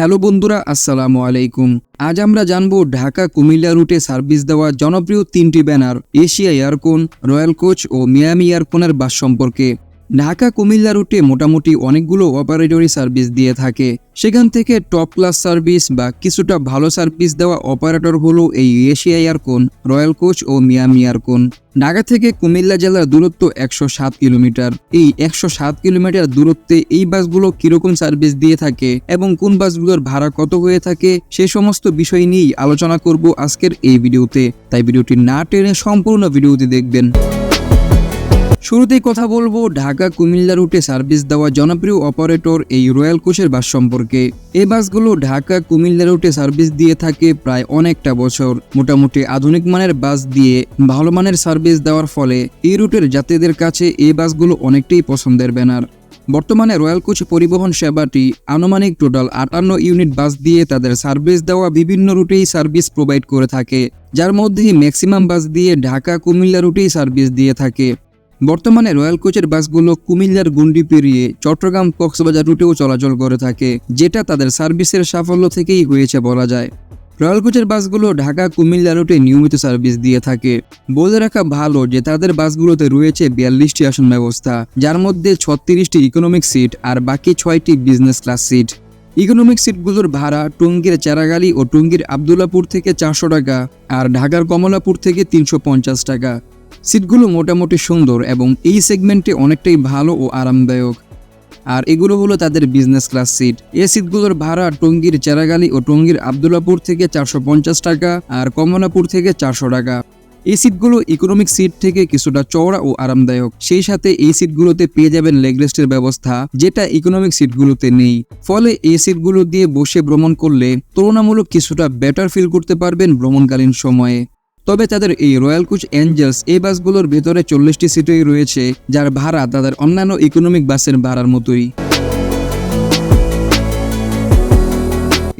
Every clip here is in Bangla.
হ্যালো বন্ধুরা, আসসালামু আলাইকুম। আজ আমরা জানব ঢাকা কুমিল্লা রুটে সার্ভিস দেওয়া জনপ্রিয় তিনটি banner, Asia aircon royal coach ও মিয়ামি এয়ারকোনের বাস সম্পর্কে। ঢাকা কুমিল্লা রুটে মোটামুটি অনেকগুলো অপারেটরি সার্ভিস দিয়ে থাকে। সেখান থেকে টপ ক্লাস সার্ভিস বা কিছুটা ভালো সার্ভিস দেওয়া অপারেটর হলো এই এশিয়া এয়ারকোন রয়্যাল কোচ ও মিয়ামি এয়ারকোন ঢাকা থেকে কুমিল্লা জেলার দূরত্ব একশো সাত কিলোমিটার। এই একশো সাত কিলোমিটার দূরত্বে এই বাসগুলো কীরকম সার্ভিস দিয়ে থাকে এবং কোন বাসগুলোর ভাড়া কত হয়ে থাকে, সে সমস্ত বিষয় নিয়েই আলোচনা করব আজকের এই ভিডিওতে। তাই ভিডিওটি না টেনে সম্পূর্ণ ভিডিওটি দেখবেন। শুরুতেই কথা বলব ঢাকা কুমিল্লা রুটে সার্ভিস দেওয়া জনপ্রিয় অপারেটর এই রয়্যাল কোচের বাস সম্পর্কে। এই বাসগুলো ঢাকা কুমিল্লা রুটে সার্ভিস দিয়ে থাকে প্রায় অনেকটা বছর। মোটামুটি আধুনিক মানের বাস দিয়ে ভালো মানের সার্ভিস দেওয়ার ফলে এই রুটের যাত্রীদের কাছে এই বাসগুলো অনেকটাই পছন্দের ব্যানার। বর্তমানে রয়্যাল কোচ পরিবহন সেবাটি আনুমানিক টোটাল আটান্ন ইউনিট বাস দিয়ে তাদের সার্ভিস দেওয়া বিভিন্ন রুটেই সার্ভিস প্রোভাইড করে থাকে, যার মধ্যে ম্যাক্সিমাম বাস দিয়ে ঢাকা কুমিল্লা রুটেই সার্ভিস দিয়ে থাকে। বর্তমানে রয়্যাল কোচের বাসগুলো কুমিল্লার গুন্ডি পেরিয়ে চট্টগ্রাম কক্সবাজার রুটেও চলাচল করে থাকে, যেটা তাদের সার্ভিসের সাফল্য থেকেই হয়েছে বলা যায়। রয়্যাল কোচের বাসগুলো ঢাকা কুমিল্লা রুটে নিয়মিত সার্ভিস দিয়ে থাকে। বলে রাখা ভালো যে তাদের বাসগুলোতে রয়েছে বিয়াল্লিশটি আসন ব্যবস্থা, যার মধ্যে ছত্রিশটি ইকোনমিক সিট আর বাকি ছয়টি বিজনেস ক্লাস সিট ইকোনমিক সিটগুলোর ভাড়া টঙ্গীর চারাগালি ও টঙ্গীর আবদুল্লাপুর থেকে চারশো টাকা আর ঢাকার কমলাপুর থেকে তিনশো পঞ্চাশ টাকা। সিটগুলো মোটামুটি সুন্দর এবং এই সেগমেন্টে অনেকটাই ভালো ও আরামদায়ক। আর এগুলো হলো তাদের বিজনেস ক্লাস সিট এই সিটগুলোর ভাড়া টঙ্গীর চেরাগালি ও টঙ্গীর আবদুল্লাপুর থেকে চারশো পঞ্চাশ টাকা আর কমলাপুর থেকে চারশো টাকা। এই সিটগুলো ইকোনমিক সিট থেকে কিছুটা চওড়া ও আরামদায়ক। সেই সাথে এই সিটগুলোতে পেয়ে যাবেন লেগরেস্টের ব্যবস্থা, যেটা ইকোনমিক সিটগুলোতে নেই। ফলে এই সিটগুলো দিয়ে বসে ভ্রমণ করলে তুলনামূলক কিছুটা বেটার ফিল করতে পারবেন ভ্রমণকালীন সময়ে। তবে তাদের এই রয়্যাল কোচ এঞ্জেলস এই বাসগুলোর ভেতরে চল্লিশটি সিটই রয়েছে, যার ভাড়া তাদের অন্যান্য ইকোনমিক বাসের ভাড়ার মতোই।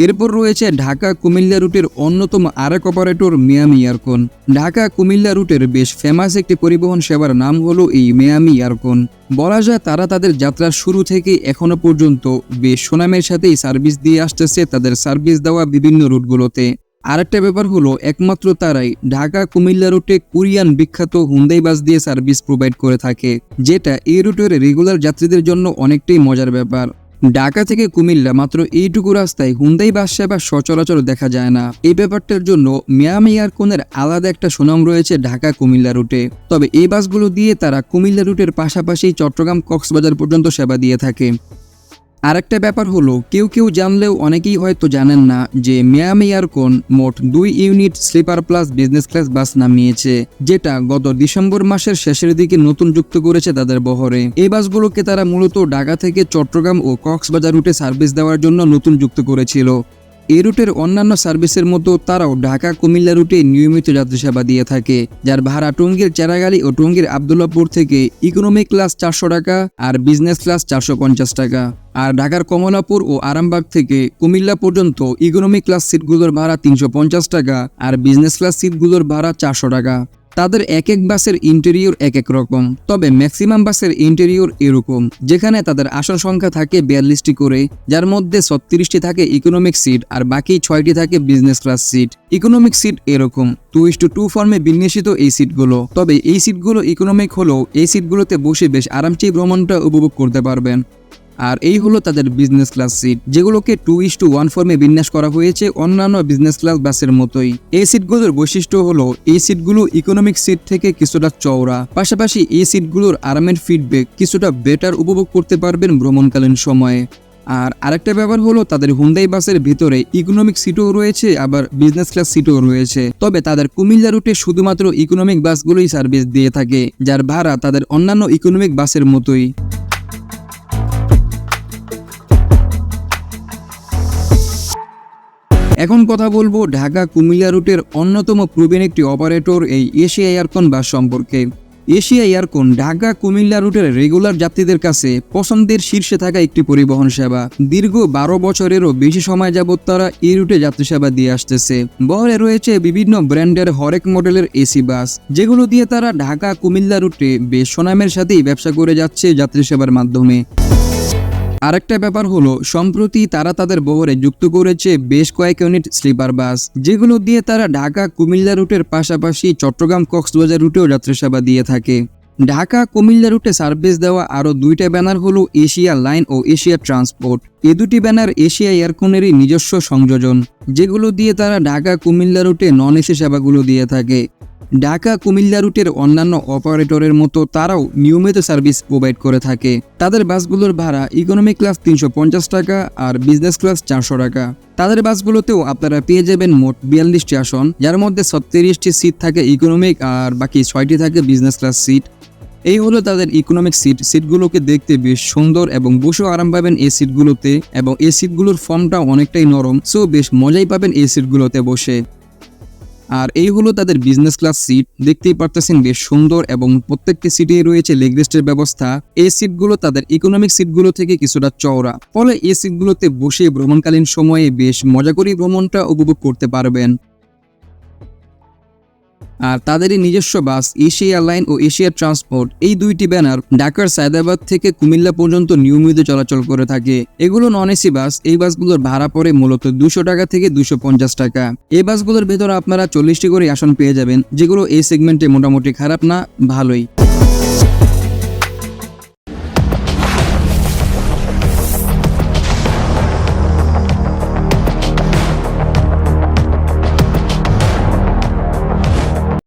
এরপর রয়েছে ঢাকা কুমিল্লা রুটের অন্যতম আরেক operator Miami aircon Dhaka Comilla রুটের বেশ ফেমাস একটি পরিবহন সেবার নাম হলো এই মিয়ামি এয়ারকন বলা যায় তারা তাদের যাত্রার শুরু থেকে এখনও পর্যন্ত বেশ সুনামের সাথেই সার্ভিস দিয়ে আসতেছে তাদের সার্ভিস দেওয়া বিভিন্ন রুটগুলোতে। আরেকটা ব্যাপার হলো, একমাত্র তারাই ঢাকা, কুমিল্লা রুটে কোরিয়ান বিখ্যাত হুন্দাই বাস দিয়ে সার্ভিস প্রোভাইড করে থাকে, যেটা এই রুটের রেগুলার যাত্রীদের জন্য অনেকটাই মজার ব্যাপার। ঢাকা থেকে কুমিল্লা মাত্র এইটুকু রাস্তায় হুন্দাই বাস সেবা সচরাচর দেখা যায় না। এই ব্যাপারটার জন্য মিয়ামি এয়ারকোনের আলাদা একটা সুনাম রয়েছে ঢাকা, কুমিল্লা রুটে। তবে এই বাসগুলো দিয়ে তারা কুমিল্লা রুটের পাশাপাশি চট্টগ্রাম, কক্সবাজার পর্যন্ত সেবা দিয়ে থাকে। আরেকটা ব্যাপার হলো, কেউ কেউ জানলেও অনেকেই হয়তো জানেন না যে মিয়ামি এয়ারকোন মোট দুই unit sleeper plus business class bus নামিয়েছে, যেটা গত ডিসেম্বর মাসের শেষের দিকে নতুন যুক্ত করেছে তাদের বহরে। এই বাসগুলোকে তারা মূলত ঢাকা থেকে চট্টগ্রাম ও কক্সবাজার রুটে সার্ভিস দেওয়ার জন্য নতুন যুক্ত করেছিল। এই রুটের অন্যান্য সার্ভিসের মতো তারাও ঢাকা, কুমিল্লা রুটে নিয়মিত যাত্রী সেবা দিয়ে থাকে, যার ভাড়া টঙ্গীর চেরাগালি ও টঙ্গীর আবদুল্লাপুর থেকে ইকোনমিক ক্লাস চারশো টাকা আর বিজনেস ক্লাস চারশো পঞ্চাশ টাকা। আর ঢাকার কমলাপুর ও আরামবাগ থেকে কুমিল্লা পর্যন্ত ইকোনমিক ক্লাস সিটগুলোর ভাড়া তিনশো পঞ্চাশ টাকা আর বিজনেস ক্লাস সিটগুলোর ভাড়া চারশো টাকা। তাদের এক এক বাসের ইন্টেরিয়র এক এক রকম, তবে ম্যাক্সিমাম বাসের ইন্টেরিয়র এরকম, যেখানে তাদের আসন সংখ্যা থাকে বিয়াল্লিশটি করে, যার মধ্যে ছত্রিশটি থাকে ইকোনমিক সিট আর বাকি ছয়টি থাকে business class seat economic seat এরকম টু ইস টু টু ফর্মে বিন্যাসিত এই সিটগুলো তবে এই সিটগুলো ইকোনমিক হলেও এই সিটগুলোতে বসে বেশ আরামচেই ভ্রমণটা উপভোগ করতে পারবেন। আর এই হলো তাদের বিজনেস ক্লাস সিট যেগুলোকে টু ইস টু ওয়ান ফর্মে বিন্যাস করা হয়েছে অন্যান্য বিজনেস ক্লাস বাসের মতোই। এই সিটগুলোর বৈশিষ্ট্য হলো, এই সিটগুলো ইকোনমিক সিট থেকে কিছুটা চওড়া। পাশাপাশি এই সিটগুলোর আরামের ফিডব্যাক কিছুটা বেটার উপভোগ করতে পারবেন ভ্রমণকালীন সময়ে। আর আরেকটা ব্যাপার হলো, তাদের হুন্দাই বাসের ভিতরে ইকোনমিক সিটও রয়েছে, আবার বিজনেস ক্লাস সিটও রয়েছে। তবে তাদের কুমিল্লা রুটে শুধুমাত্র ইকোনমিক বাসগুলোই সার্ভিস দিয়ে থাকে, যার ভাড়া তাদের অন্যান্য ইকোনমিক বাসের মতোই। এখন কথা বলব ঢাকা কুমিল্লা রুটের অন্যতম প্রবীণ একটি অপারেটর এই এশিয়া এয়ারকন বাস সম্পর্কে। এশিয়া এয়ারকন ঢাকা কুমিল্লা রুটের রেগুলার যাত্রীদের কাছে পছন্দের শীর্ষে থাকা একটি পরিবহন সেবা। দীর্ঘ বারো বছরেরও বেশি সময় যাবৎ তারা এই রুটে যাত্রী সেবা দিয়ে আসতেছে। বহরে রয়েছে বিভিন্ন ব্র্যান্ডের হরেক মডেলের এসি বাস, যেগুলো দিয়ে তারা ঢাকা কুমিল্লা রুটে বেশ সুনামের সাথেই ব্যবসা করে যাচ্ছে যাত্রী সেবার মাধ্যমে। আরেকটা ব্যাপার হলো, সম্প্রতি তারা তাদের বহরে যুক্ত করেছে বেশ কয়েক ইউনিট স্লিপার বাস, যেগুলো দিয়ে তারা ঢাকা কুমিল্লা রুটের পাশাপাশি চট্টগ্রাম কক্সবাজার রুটেও যাত্রীসেবা দিয়ে থাকে। ঢাকা কুমিল্লা রুটে সার্ভিস দেওয়া আরও দুইটা ব্যানার হলো এশিয়া লাইন ও এশিয়া ট্রান্সপোর্ট। এ দুটি ব্যানার এশিয়া এয়ারকোনেরই নিজস্ব সংযোজন, যেগুলো দিয়ে তারা ঢাকা কুমিল্লা রুটে নন এসি সেবাগুলো দিয়ে থাকে। ঢাকা, কুমিল্লা রুটের অন্যান্য অপারেটরের মতো তারাও নিয়মিত সার্ভিস প্রোভাইড করে থাকে। তাদের বাসগুলোর ভাড়া ইকোনমি ক্লাস তিনশো পঞ্চাশ টাকা আর বিজনেস ক্লাস চারশো টাকা। তাদের বাসগুলোতেও আপনারা পেয়ে যাবেন মোট বিয়াল্লিশটি আসন, যার মধ্যে ছত্রিশটি সিট থাকে ইকোনমিক আর বাকি ছয়টি থাকে বিজনেস ক্লাস সিট এই হলো তাদের ইকোনমিক সিট সিটগুলোকে দেখতে বেশ সুন্দর এবং বসেও আরাম পাবেন এই সিটগুলোতে এবং এই সিটগুলোর ফর্মটা অনেকটাই নরম সো বেশ মজাই পাবেন এই সিটগুলোতে বসে। আর এই হলো তাদের বিজনেস ক্লাস সিট দেখতেই পারতেছেন বেশ সুন্দর এবং প্রত্যেকটি সিটে রয়েছে লেগ রেস্টের ব্যবস্থা। এই সিটগুলো তাদের ইকোনমিক সিটগুলো থেকে কিছুটা চওড়া। ফলে এই সিটগুলোতে বসে ভ্রমণকালীন সময়ে বেশ মজা করে ভ্রমণটা উপভোগ করতে পারবেন। আর তাদেরই নিজস্ব বাস, এশিয়া লাইন ও এশিয়া ট্রান্সপোর্ট। এই দুইটি ব্যানার ঢাকার সায়দাবাদ থেকে কুমিল্লা পর্যন্ত নিয়মিত চলাচল করে থাকে। এগুলো নন এসি বাস, এই বাসগুলোর ভাড়া পড়ে মূলত দুশো টাকা থেকে দুশো পঞ্চাশ টাকা। এই বাসগুলোর ভেতর আপনারা চল্লিশটি করে আসন পেয়ে যাবেন, যেগুলো এই সেগমেন্টে মোটামুটি খারাপ না, ভালোই।